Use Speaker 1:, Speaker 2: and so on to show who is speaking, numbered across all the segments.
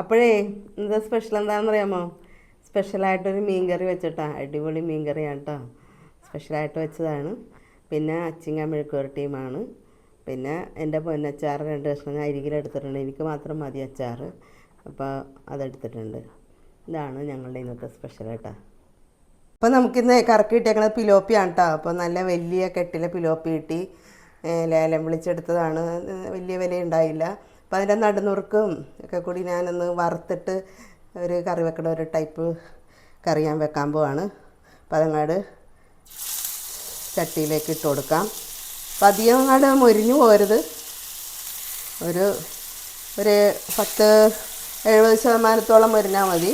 Speaker 1: അപ്പോഴേ ഇന്നത്തെ സ്പെഷ്യൽ എന്താണെന്ന് അറിയാമോ സ്പെഷ്യലായിട്ടൊരു മീൻ കറി വെച്ചിട്ടാ. അടിപൊളി മീൻ കറിയാണ് കേട്ടോ സ്പെഷ്യലായിട്ട് വെച്ചതാണ്. പിന്നെ അച്ചിങ്ങ മെഴുക്കുവരട്ടിയുമാണ് പിന്നെ എന്റെ പൊന്നച്ചാറ് രണ്ട് കഷ്ണം ഞാൻ അരികിലെടുത്തിട്ടുണ്ട് എനിക്ക് മാത്രം മതി അച്ചാർ അപ്പോൾ അതെടുത്തിട്ടുണ്ട്. ഇതാണ് ഞങ്ങളുടെ ഇന്നത്തെ സ്പെഷ്യൽ കേട്ടോ അപ്പോൾ നമുക്കിന്ന് കറക്കി കിട്ടിയേക്കുന്നത് പിലോപ്പിയാണ് കേട്ടോ അപ്പോൾ നല്ല വലിയ കെട്ടിലെ പിലോപ്പി കിട്ടി. ലേലം വിളിച്ചെടുത്തതാണ്. വലിയ വില ഉണ്ടായില്ല അപ്പോൾ അതിന്റെ നടുനുറുക്കും ഒക്കെ കൂടി ഞാനൊന്ന് വറുത്തിട്ട് ഒരു കറി വെക്കണ ഒരു ടൈപ്പ് കറി ഞാൻ വെക്കാൻ പോവാണ്. അപ്പോൾ അതങ്ങാട് ചട്ടിയിലേക്ക് ഇട്ട് കൊടുക്കാം. അപ്പം അധികം അങ്ങോട്ട് മൊരിഞ്ഞു പോരുത് ഒരു ഒരു പത്ത് എഴുപത് ശതമാനത്തോളം മൊരിഞ്ഞാൽ മതി.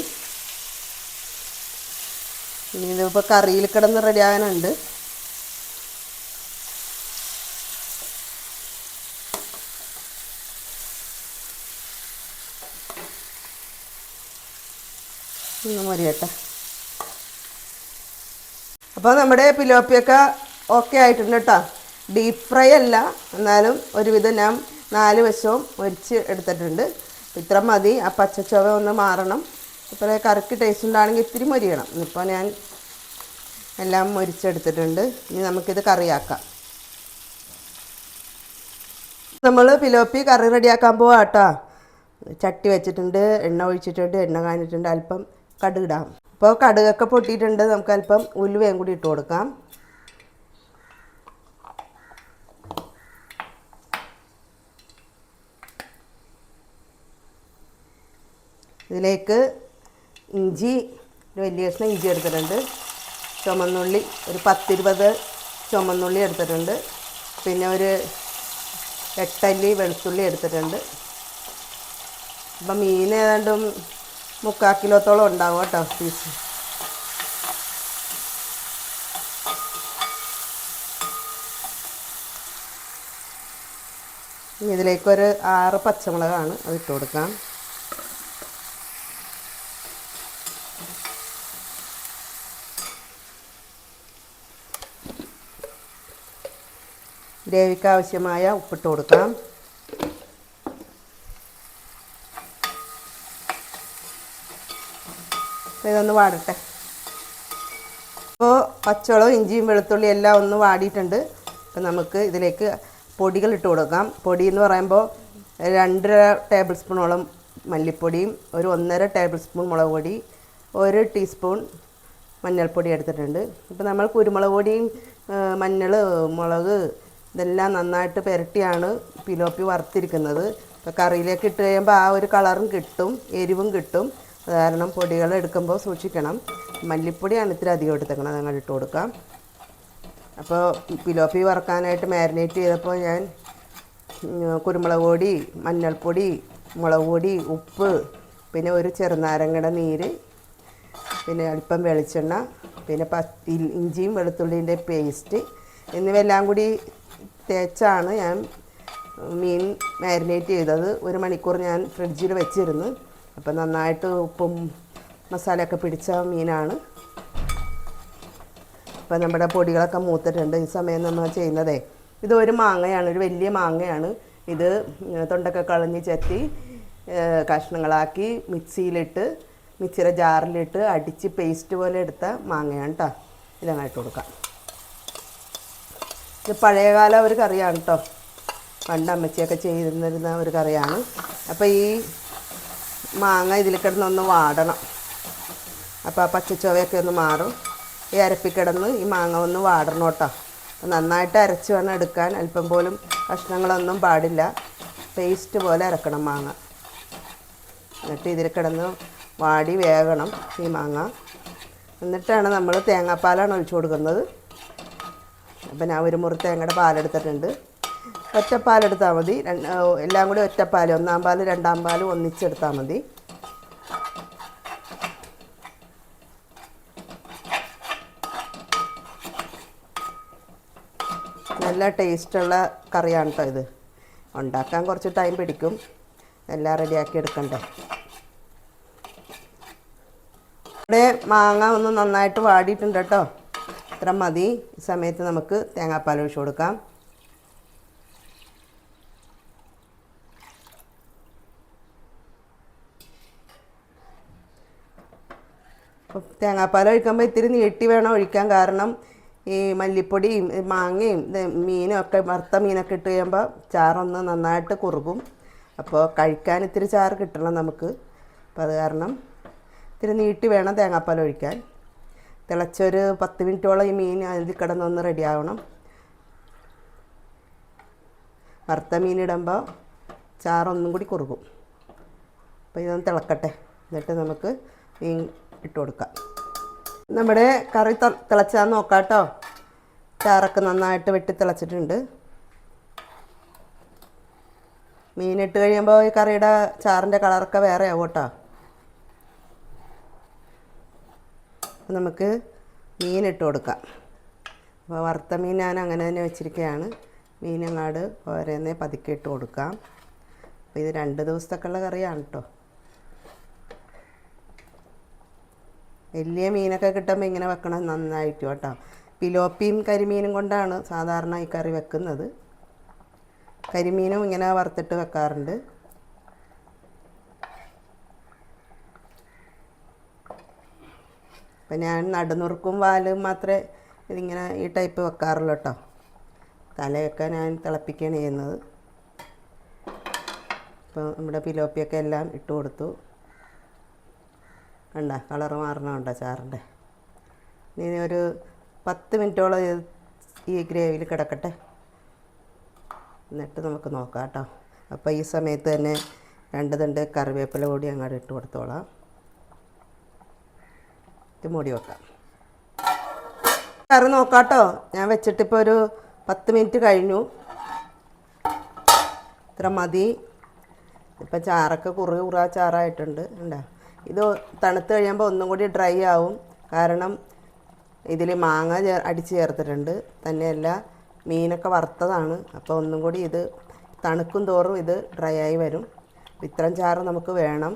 Speaker 1: ഇനി ഇതിപ്പോൾ കറിയിൽ കിടന്ന് റെഡിയാകാനുണ്ട് ഒന്ന് മൊരിയട്ടെ അപ്പോൾ നമ്മുടെ പിലോപ്പിയൊക്കെ ഓക്കെ ആയിട്ടുണ്ട് കേട്ടോ ഡീപ്പ് ഫ്രൈ അല്ല എന്നാലും ഒരുവിധം ഞാൻ നാല് വശവും ഒരിച്ച് എടുത്തിട്ടുണ്ട്. ഇത്ര മതി ആ പച്ചച്ചുവ ഒന്ന് മാറണം. ഇപ്പോൾ കറിക്ക് ടേസ്റ്റ് ഉണ്ടാണെങ്കിൽ ഇത്തിരി മൊരിയണം. ഇപ്പോൾ ഞാൻ എല്ലാം മൊരിച്ചെടുത്തിട്ടുണ്ട്. ഇനി നമുക്കിത് കറിയാക്കാം. നമ്മൾ പിലോപ്പി കറി റെഡിയാക്കാൻ പോവാം കേട്ടോ ചട്ടി വെച്ചിട്ടുണ്ട് എണ്ണ ഒഴിച്ചിട്ടുണ്ട് എണ്ണ കാഞ്ഞിട്ടുണ്ട്. അല്പം കടുകിടാം. അപ്പോൾ കടുകൊക്കെ പൊട്ടിയിട്ടുണ്ട്. നമുക്ക് അല്പം ഉലുവയും കൂടി ഇട്ട് കൊടുക്കാം. ഇതിലേക്ക് ഇഞ്ചി ഒരു വലിയ കഷ്ണം ഇഞ്ചി എടുത്തിട്ടുണ്ട്. ചുമന്നുള്ളി ഒരു പത്തിരുപത് ചുമന്നുള്ളി എടുത്തിട്ടുണ്ട്. പിന്നെ ഒരു എട്ടല്ലി വെളുത്തുള്ളി എടുത്തിട്ടുണ്ട്. അപ്പം മീൻ ഏതാണ്ടും മുക്കാൽ കിലോത്തോളം ഉണ്ടാവും കേട്ടോ പീസ് ഇനി ഇതിലേക്കൊരു ആറ് പച്ചമുളകാണ് അത് ഇട്ട് കൊടുക്കാം. ഗ്രേവിക്ക് ആവശ്യമായ ഉപ്പിട്ട് കൊടുക്കാം. ഇതൊന്ന് വാടട്ടെ. അപ്പോൾ പച്ചവളവും ഇഞ്ചിയും വെളുത്തുള്ളി എല്ലാം ഒന്ന് വാടിയിട്ടുണ്ട്. അപ്പോൾ നമുക്ക് ഇതിലേക്ക് പൊടികൾ ഇട്ട് കൊടുക്കാം. പൊടി എന്ന് പറയുമ്പോൾ രണ്ടര ടേബിൾ സ്പൂണോളം മല്ലിപ്പൊടിയും ഒരു ഒന്നര ടേബിൾ സ്പൂൺ മുളക് പൊടി ഒരു ടീസ്പൂൺ മഞ്ഞൾപ്പൊടി എടുത്തിട്ടുണ്ട്. ഇപ്പോൾ നമ്മൾ കുരുമുളക് പൊടിയും മഞ്ഞൾ മുളക് ഇതെല്ലാം നന്നായിട്ട് പുരട്ടിയാണ് പിലോപ്പി വറുത്തിരിക്കുന്നത്. ഇപ്പോൾ കറിയിലേക്ക് ഇട്ട് കഴിയുമ്പോൾ ആ ഒരു കളറും കിട്ടും എരിവും കിട്ടും. അത് കാരണം പൊടികൾ എടുക്കുമ്പോൾ സൂക്ഷിക്കണം. മല്ലിപ്പൊടിയാണ് ഇത്തിരി അധികം എടുത്തേക്കണം ഞങ്ങൾ ഇട്ട് കൊടുക്കാം. അപ്പോൾ പിലോപ്പി വറക്കാനായിട്ട് മാരിനേറ്റ് ചെയ്തപ്പോൾ ഞാൻ കുരുമുളക് പൊടി മഞ്ഞൾപ്പൊടി മുളക് പൊടി ഉപ്പ് പിന്നെ ഒരു ചെറുനാരങ്ങയുടെ നീര് പിന്നെ അല്പം വെളിച്ചെണ്ണ പിന്നെ പത്തി ഇഞ്ചിയും വെളുത്തുള്ളിന്റെ പേസ്റ്റ് എന്നിവയെല്ലാം കൂടി തേച്ചാണ് ഞാൻ മീൻ മാരിനേറ്റ് ചെയ്തത്. ഒരു മണിക്കൂർ ഞാൻ ഫ്രിഡ്ജിൽ വെച്ചിരുന്നു. അപ്പം നന്നായിട്ട് ഉപ്പും മസാലയൊക്കെ പിടിച്ച മീനാണ്. അപ്പം നമ്മുടെ പൊടികളൊക്കെ മൂത്തിട്ടുണ്ട്. ഈ സമയം നമ്മൾ ചെയ്യുന്നതേ ഇത് ഒരു മാങ്ങയാണ് ഒരു വലിയ മാങ്ങയാണ്. ഇത് തൊണ്ടൊക്കെ കളഞ്ഞ് ചെത്തി കഷ്ണങ്ങളാക്കി മിക്സിയിലിട്ട് മിക്സിയുടെ ജാറിലിട്ട് അടിച്ച് പേസ്റ്റ് പോലെ എടുത്ത മാങ്ങയാണ് കേട്ടോ ഇതങ്ങായിട്ട് കൊടുക്കാം. ഇത് പഴയകാല ഒരു കറിയാണ് കേട്ടോ പണ്ട് അമ്മച്ചിയൊക്കെ ചെയ്തിരുന്നിരുന്ന ഒരു കറിയാണ്. അപ്പോൾ ഈ മാങ്ങ ഇതിൽ കിടന്നൊന്ന് വാടണം. അപ്പോൾ ആ പച്ചച്ചുവയൊക്കെ ഒന്ന് മാറും. ഈ അരപ്പിക്കിടന്ന് ഈ മാങ്ങ ഒന്ന് വാടണം കേട്ടോ. നന്നായിട്ട് അരച്ച് വേണം എടുക്കാൻ. അല്പം പോലും കഷ്ണങ്ങളൊന്നും പാടില്ല. പേസ്റ്റ് പോലെ അരക്കണം മാങ്ങ. എന്നിട്ട് ഇതിൽ കിടന്ന് വാടി വേകണം ഈ മാങ്ങ. എന്നിട്ടാണ് നമ്മൾ തേങ്ങാപ്പാലാണ് ഒഴിച്ചു കൊടുക്കുന്നത്. അപ്പം ഞാൻ ഒരു മുറി തേങ്ങയുടെ പാലെടുത്തിട്ടുണ്ട്. ഒറ്റപ്പാലെടുത്താൽ മതി. എല്ലാം കൂടി ഒറ്റപ്പാൽ ഒന്നാം പാൽ രണ്ടാം പാൽ ഒന്നിച്ചെടുത്താൽ മതി. നല്ല ടേസ്റ്റുള്ള കറിയാണ് കേട്ടോ ഇത്. ഉണ്ടാക്കാൻ കുറച്ച് ടൈം പിടിക്കും. എല്ലാം റെഡിയാക്കി എടുക്കണ്ടേ. ഇവിടെ മാങ്ങ ഒന്ന് നന്നായിട്ട് വാടിയിട്ടുണ്ട് കേട്ടോ ഇത്ര മതി. ഈ സമയത്ത് നമുക്ക് തേങ്ങാപ്പാൽ ഒഴിച്ചു കൊടുക്കാം. തേങ്ങാപ്പാൽ ഒഴിക്കുമ്പോൾ ഇത്തിരി നീട്ടി വേണം ഒഴിക്കാൻ കാരണം ഈ മല്ലിപ്പൊടിയും മാങ്ങയും മീനും ഒക്കെ വറുത്ത മീനൊക്കെ ഇട്ട് കഴിയുമ്പോൾ ചാറൊന്ന് നന്നായിട്ട് കുറുകും. അപ്പോൾ കഴിക്കാൻ ഇത്തിരി ചാറ് കിട്ടണം നമുക്ക്. അപ്പോൾ അത് കാരണം ഇത്തിരി നീട്ടി വേണം തേങ്ങാപ്പാൽ ഒഴിക്കാൻ. തിളച്ചൊരു പത്ത് മിനിറ്റോളം ഈ മീൻ അതിൽ കിടന്നൊന്ന് റെഡിയാവണം വറുത്ത മീനിടുമ്പോൾ ചാറൊന്നും കൂടി കുറുകും. അപ്പോൾ ഇതൊന്ന് തിളക്കട്ടെ. എന്നിട്ട് നമുക്ക് മീൻ ഇട്ട് കൊടുക്കാം. നമ്മുടെ കറി തിളച്ചാൽ നോക്കാം കേട്ടോ ചാറൊക്കെ നന്നായിട്ട് വെട്ടി തിളച്ചിട്ടുണ്ട്. മീനിട്ട് കഴിയുമ്പോൾ ഈ കറിയുടെ ചാറിന്റെ കളറൊക്കെ വേറെ ആവും കേട്ടോ. നമുക്ക് മീനിട്ട് കൊടുക്കാം. അപ്പോൾ വറുത്ത മീൻ ഞാൻ അങ്ങനെ തന്നെ വെച്ചിരിക്കുകയാണ് മീനങ്ങാട് ഓരോന്നേ പതുക്കെ ഇട്ട് കൊടുക്കാം. അപ്പോൾ ഇത് രണ്ട് ദിവസത്തേക്കുള്ള കറിയാണ് കേട്ടോ. വലിയ മീനൊക്കെ കിട്ടുമ്പോൾ ഇങ്ങനെ വെക്കണം നന്നായിരിക്കും കേട്ടോ. പിലോപ്പിയും കരിമീനും കൊണ്ടാണ് സാധാരണ ഈ കറി വെക്കുന്നത്. കരിമീനും ഇങ്ങനെ വറുത്തിട്ട് വെക്കാറുണ്ട്. അപ്പം ഞാൻ നടുനുറുക്കും വാലും മാത്രമേ ഇതിങ്ങനെ ഈ ടൈപ്പ് വെക്കാറുള്ളൂ കേട്ടോ. തലയൊക്കെ ഞാൻ തിളപ്പിക്കുകയാണ് ചെയ്യുന്നത്. അപ്പോൾ നമ്മുടെ പിലോപ്പിയൊക്കെ എല്ലാം ഇട്ട് കൊടുത്തു. കണ്ട കളറ് മാറണമുണ്ട് ചാറിന്റെ. ഇനി ഒരു പത്ത് മിനിറ്റോളം ഈ ഗ്രേവിയിൽ കിടക്കട്ടെ. എന്നിട്ട് നമുക്ക് നോക്കാം കേട്ടോ. അപ്പോൾ ഈ സമയത്ത് തന്നെ രണ്ട് തണ്ട് കറിവേപ്പില കൂടി അങ്ങോട്ട് ഇട്ട് കൊടുത്തോളാം. ഇത് മൂടി വെക്കാം. കറി നോക്കാട്ടോ ഞാൻ വെച്ചിട്ടിപ്പോൾ ഒരു പത്ത് മിനിറ്റ് കഴിഞ്ഞു. ഇത്ര മതി. ഇപ്പം ചാറൊക്കെ കുറേ കുറേ ചാറായിട്ടുണ്ട്. ഉണ്ടോ ഇത് തണുത്ത് കഴിയുമ്പോൾ ഒന്നും കൂടി ഡ്രൈ ആവും. കാരണം ഇതിൽ മാങ്ങ ചേ അടിച്ച് ചേർത്തിട്ടുണ്ട്. തന്നെയല്ല മീനൊക്കെ വറുത്തതാണ്. അപ്പോൾ ഒന്നും കൂടി ഇത് തണുക്കും തോറും ഇത് ഡ്രൈ ആയി വരും. ഇത്രയും ചാറ് നമുക്ക് വേണം.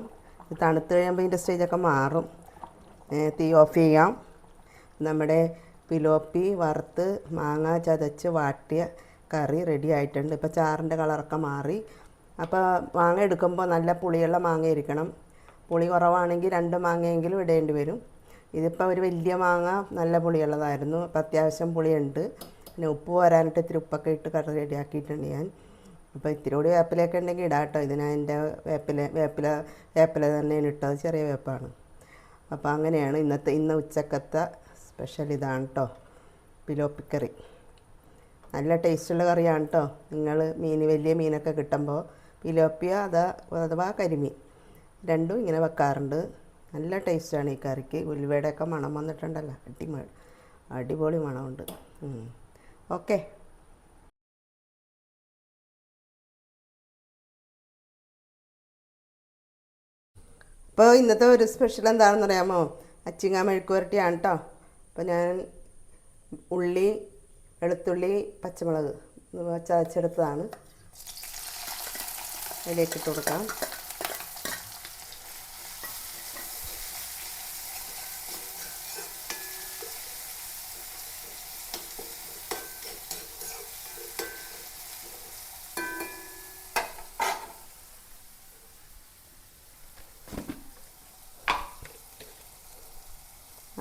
Speaker 1: ഇത് തണുത്ത് കഴിയുമ്പോൾ ഇതിന്റെ സ്റ്റേജൊക്കെ മാറും. തീ ഓഫ് ചെയ്യാം. നമ്മുടെ പിലോപ്പി വറുത്ത് മാങ്ങ ചതച്ച് വാട്ടിയ കറി റെഡി ആയിട്ടുണ്ട്. ഇപ്പോൾ ചാറിന്റെ കളറൊക്കെ മാറി. അപ്പോൾ മാങ്ങ എടുക്കുമ്പോൾ നല്ല പുളിയുള്ള മാങ്ങ ഇരിക്കണം പുളി കുറവാണെങ്കിൽ രണ്ട് മാങ്ങയെങ്കിലും ഇടേണ്ടി വരും. ഇതിപ്പോൾ ഒരു വലിയ മാങ്ങ നല്ല പുളിയുള്ളതായിരുന്നു. അപ്പോൾ അത്യാവശ്യം പുളിയുണ്ട്. പിന്നെ ഉപ്പ് വരാനിട്ട് ഇത്തിരി ഉപ്പൊക്കെ ഇട്ട് കറി റെഡിയാക്കിയിട്ടുണ്ട് ഞാൻ. അപ്പോൾ ഇത്തിരി കൂടി വേപ്പിലയൊക്കെ ഉണ്ടെങ്കിൽ ഇടാം കേട്ടോ. ഇതിന് അതിന്റെ വേപ്പില വേപ്പില വേപ്പില തന്നെയാണ് ഇട്ടത്. ചെറിയ വേപ്പാണ്. അപ്പോൾ അങ്ങനെയാണ് ഇന്നത്തെ ഇന്ന് ഉച്ചക്കത്തെ സ്പെഷ്യൽ ഇതാണ് കേട്ടോ. പിലോപ്പിക്കറി. നല്ല ടേസ്റ്റുള്ള കറിയാണ് കേട്ടോ. നിങ്ങൾ മീൻ വലിയ മീനൊക്കെ കിട്ടുമ്പോൾ പിലോപ്പിയ അതാ അഥവാ കരിമീൻ. രണ്ടും ഇങ്ങനെ വെക്കാറുണ്ട്. നല്ല ടേസ്റ്റാണ് ഈ കറിക്ക്. ഉലുവയുടെയൊക്കെ മണം വന്നിട്ടുണ്ടല്ലോ. അടിമ അടിപൊളി മണമുണ്ട്. ഓക്കെ. അപ്പോൾ ഇന്നത്തെ ഒരു സ്പെഷ്യൽ എന്താണെന്ന് അറിയാമോ? അച്ചിങ്ങ മെഴുക്ക് പുരട്ടിയാണ് കേട്ടോ അപ്പോൾ ഞാൻ ഉള്ളി വെളുത്തുള്ളി പച്ചമുളക് ചതച്ചെടുത്തതാണ്. അതിലേക്ക് ഇട്ട് കൊടുക്കാം.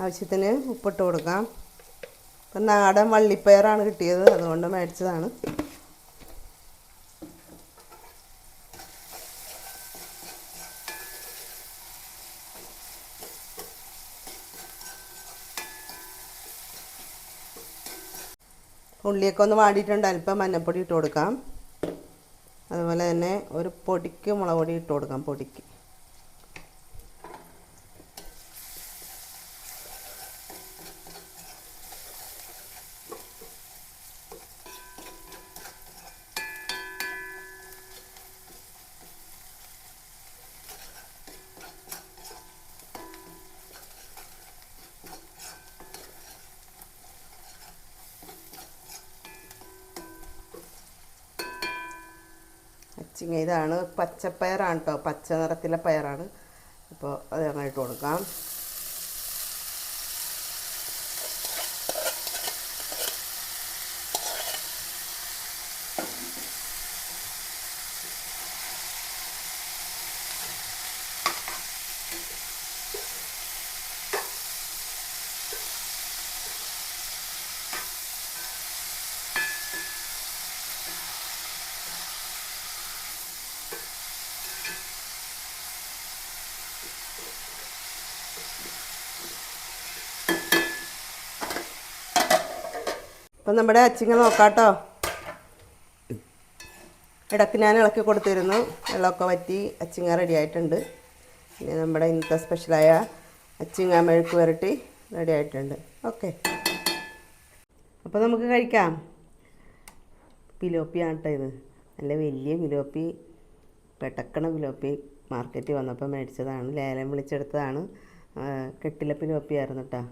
Speaker 1: ആവശ്യത്തിന് ഉപ്പിട്ട് കൊടുക്കാം. ഇപ്പം നാടൻ വള്ളിപ്പയറാണ് കിട്ടിയത് അതുകൊണ്ട് മേടിച്ചതാണ്. ഉള്ളിയൊക്കെ ഒന്ന് വാടിയിട്ടുണ്ട്. അല്പം മഞ്ഞപ്പൊടി ഇട്ട് കൊടുക്കാം. അതുപോലെ തന്നെ ഒരു പൊടിക്ക് മുളക് പൊടി ഇട്ട് കൊടുക്കാം പൊടിക്ക്. അച്ചിങ്ങ ഇതാണ് പച്ചപ്പയറാണ് കേട്ടോ പച്ച നിറത്തിലെ പയറാണ്. അപ്പോൾ അത് ഞങ്ങൾ ഇട്ട് കൊടുക്കാം. അപ്പം നമ്മുടെ അച്ചിങ്ങ നോക്കാട്ടോ. ഇടയ്ക്ക് ഞാൻ ഇളക്കി കൊടുത്തിരുന്നു. വെള്ളമൊക്കെ വറ്റി അച്ചിങ്ങ റെഡി ആയിട്ടുണ്ട്. പിന്നെ നമ്മുടെ ഇന്നത്തെ സ്പെഷ്യലായ അച്ചിങ്ങ മെഴുക്ക് വരട്ടി റെഡി ആയിട്ടുണ്ട്. ഓക്കെ അപ്പോൾ നമുക്ക് കഴിക്കാം. പിലോപ്പി ആട്ടോ ഇത്. നല്ല വലിയ പിലോപ്പി പെട്ടക്കണ പിലോപ്പി മാർക്കറ്റിൽ വന്നപ്പോൾ മേടിച്ചതാണ്. ലേലം വിളിച്ചെടുത്തതാണ്. കെട്ടില കെട്ടിലെ പിലോപ്പി ആയിരുന്നു കേട്ടോ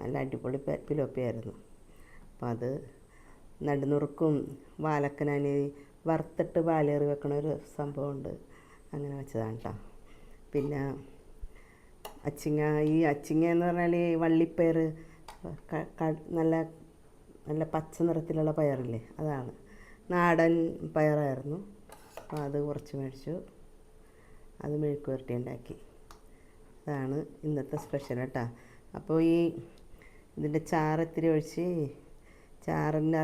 Speaker 1: നല്ല അടിപൊളി പിലോപ്പിയായിരുന്നു. അപ്പം അത് നടുനുറുക്കും വാലക്കനാനി വറുത്തിട്ട് വാലേറി വെക്കണ ഒരു സംഭവമുണ്ട്. അങ്ങനെ വെച്ചതാണ് കേട്ടോ പിന്നെ അച്ചിങ്ങ ഈ അച്ചിങ്ങ എന്ന് പറഞ്ഞാൽ ഈ വള്ളിപ്പയർ നല്ല നല്ല പച്ച നിറത്തിലുള്ള പയറില്ലേ അതാണ്. നാടൻ പയറായിരുന്നു. അപ്പോൾ അത് കുറച്ച് മേടിച്ചു. അത് മെഴുക്ക് വരട്ടി ഉണ്ടാക്കി. അതാണ് ഇന്നത്തെ സ്പെഷ്യൽ കേട്ടോ അപ്പോൾ ഈ ഇതിന്റെ ചാറ് ഇത്തിരി ഒഴിച്ച് ചാറിന്റെ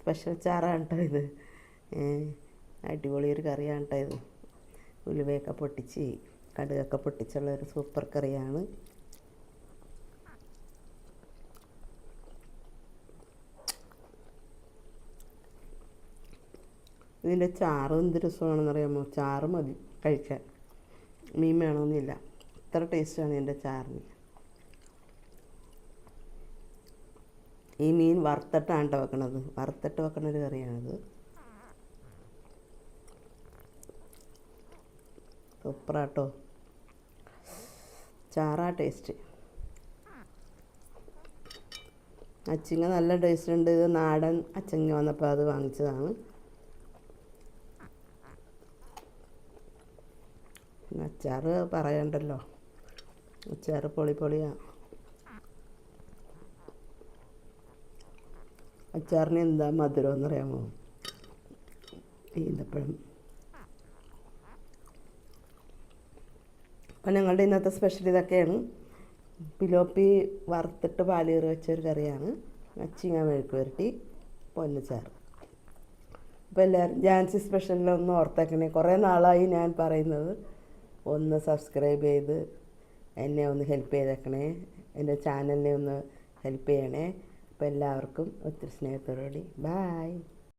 Speaker 1: സ്പെഷ്യൽ ചാറാണ് കേട്ടോ ഇത്. അടിപൊളി ഒരു കറിയാണ് കേട്ടോ ഇത്. ഉലുവയൊക്കെ പൊട്ടിച്ച് കടുകൊക്കെ പൊട്ടിച്ചുള്ള ഒരു സൂപ്പർ കറിയാണ്. ഇതിന്റെ ചാറ് എന്ത് രസമാണെന്നറിയാമോ? ചാറ് മതി കഴിക്കാൻ. മീൻ വേണമെന്നില്ല ഇത്ര ടേസ്റ്റാണ് ഇതിന്റെ ചാറിന്. ഈ മീൻ വറുത്തിട്ടാണ് വെക്കണത്. വറുത്തിട്ട് വെക്കണ ഒരു കറിയാണിത്. സൂപ്പറാട്ടോ. ചാറാ ടേസ്റ്റ്. അച്ചിങ്ങ നല്ല ടേസ്റ്റ് ഉണ്ട് ഇത് നാടൻ അച്ചങ്ങ വന്നപ്പോൾ അത് വാങ്ങിച്ചതാണ്. അച്ചാറ് പറയണ്ടല്ലോ. അച്ചാറ് പൊളി പൊളിയാ. അച്ചാറിന് എന്താ മധുരം എന്നറിയാമോ? ഈന്തപ്പഴം. അപ്പം ഞങ്ങളുടെ ഇന്നത്തെ സ്പെഷ്യൽ ഇതൊക്കെയാണ്. പിലോപ്പി വറുത്തിട്ട് പാലേറി വെച്ച ഒരു കറിയാണ്. അച്ചിങ്ങ മെഴുക്ക് പുരട്ടി പൊന്നച്ചാർ അപ്പോൾ എല്ലാവരും ജാൻസി സ്പെഷ്യലിലൊന്ന് ഓർത്തേക്കണേ. കുറേ നാളായി ഞാൻ പറയുന്നത്. ഒന്ന് സബ്സ്ക്രൈബ് ചെയ്ത് എന്നെ ഒന്ന് ഹെൽപ്പ് ചെയ്തേക്കണേ. എന്റെ ചാനലിനെ ഒന്ന് ഹെൽപ്പ് ചെയ്യണേ. അപ്പോൾ എല്ലാവർക്കും ഒത്തിരി സ്നേഹത്തോടുകൂടി. ബായ്